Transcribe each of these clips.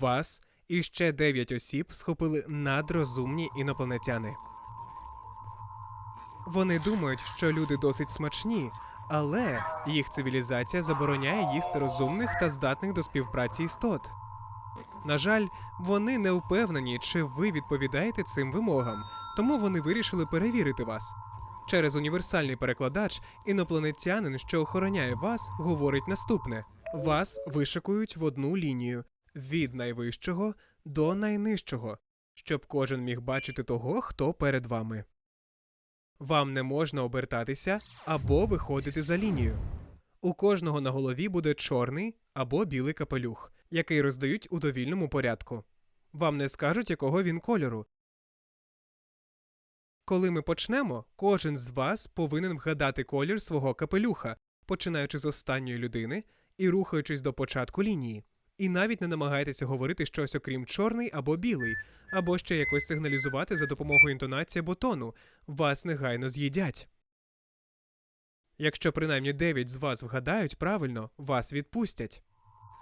Вас і ще дев'ять осіб схопили надрозумні інопланетяни. Вони думають, що люди досить смачні, але їх цивілізація забороняє їсти розумних та здатних до співпраці істот. На жаль, вони не впевнені, чи ви відповідаєте цим вимогам, тому вони вирішили перевірити вас. Через універсальний перекладач інопланетянин, що охороняє вас, говорить наступне: вас вишикують в одну лінію від найвищого до найнижчого, щоб кожен міг бачити того, хто перед вами. Вам не можна обертатися або виходити за лінію. У кожного на голові буде чорний або білий капелюх, який роздають у довільному порядку. Вам не скажуть, якого він кольору. Коли ми почнемо, кожен з вас повинен вгадати колір свого капелюха, починаючи з останньої людини і рухаючись до початку лінії. І навіть не намагайтеся говорити щось окрім чорний або білий, або ще якось сигналізувати за допомогою інтонації або тону. Вас негайно з'їдять. Якщо принаймні 9 з вас вгадають правильно, вас відпустять.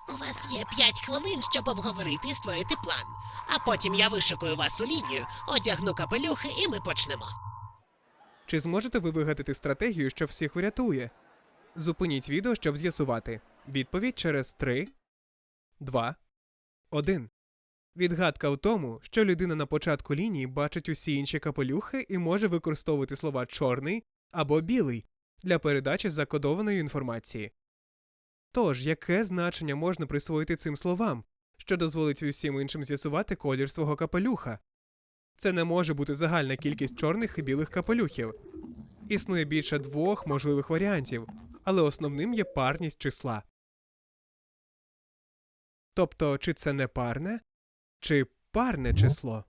У вас є п'ять хвилин, щоб обговорити і створити план. А потім я вишикую вас у лінію, одягну капелюхи і ми почнемо. Чи зможете ви вигадати стратегію, що всіх врятує? Зупиніть відео, щоб з'ясувати. Відповідь через 3, 2, 1. Відгадка в тому, що людина на початку лінії бачить усі інші капелюхи і може використовувати слова чорний або білий для передачі закодованої інформації. Тож, яке значення можна присвоїти цим словам, що дозволить усім іншим з'ясувати колір свого капелюха? Це не може бути загальна кількість чорних і білих капелюхів. Існує більше двох можливих варіантів, але основним є парність числа. Тобто, чи це не парне, чи парне число.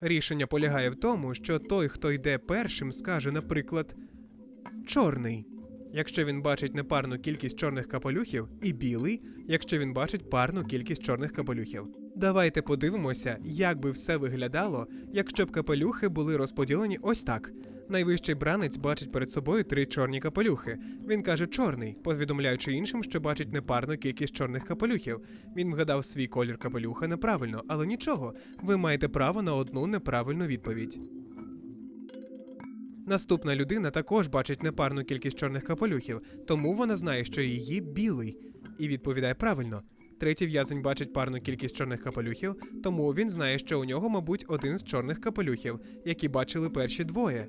Рішення полягає в тому, що той, хто йде першим, скаже, наприклад, чорний, якщо він бачить непарну кількість чорних капелюхів, і білий, якщо він бачить парну кількість чорних капелюхів. Давайте подивимося, як би все виглядало, якщо б капелюхи були розподілені ось так. Найвищий бранець бачить перед собою три чорні капелюхи. Він каже чорний, повідомляючи іншим, що бачить непарну кількість чорних капелюхів. Він вгадав свій колір капелюха неправильно, але нічого. Ви маєте право на одну неправильну відповідь. Наступна людина також бачить непарну кількість чорних капелюхів, тому вона знає, що її білий, і відповідає правильно. Третій в'язень бачить парну кількість чорних капелюхів, тому він знає, що у нього, мабуть, один з чорних капелюхів, які бачили перші двоє.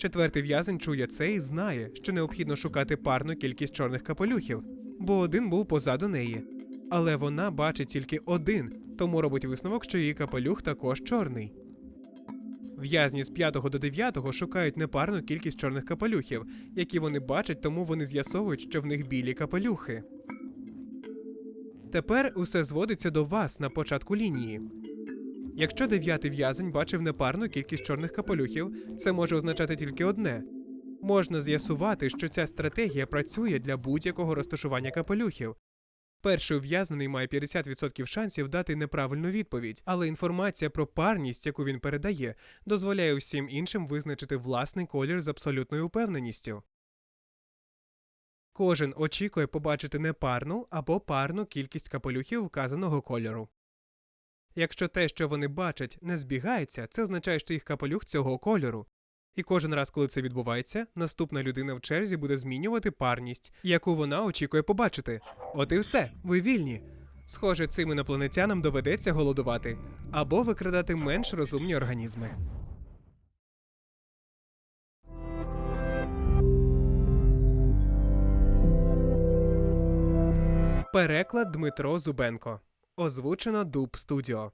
Четвертий в'язень чує це і знає, що необхідно шукати парну кількість чорних капелюхів, бо один був позаду неї. Але вона бачить тільки один, тому робить висновок, що її капелюх також чорний. В'язні з 5 до 9 шукають непарну кількість чорних капелюхів, які вони бачать, тому вони з'ясовують, що в них білі капелюхи. Тепер усе зводиться до вас на початку лінії. Якщо дев'ятий в'язень бачив непарну кількість чорних капелюхів, це може означати тільки одне. Можна з'ясувати, що ця стратегія працює для будь-якого розташування капелюхів. Перший ув'язнений має 50% шансів дати неправильну відповідь, але інформація про парність, яку він передає, дозволяє всім іншим визначити власний колір з абсолютною упевненістю. Кожен очікує побачити непарну або парну кількість капелюхів вказаного кольору. Якщо те, що вони бачать, не збігається, це означає, що їх капелюх цього кольору. І кожен раз, коли це відбувається, наступна людина в черзі буде змінювати парність, яку вона очікує побачити. От і все, ви вільні. Схоже, цим інопланетянам доведеться голодувати або викрадати менш розумні організми. Переклад Дмитро Зубенко. Озвучено Дуб Студіо.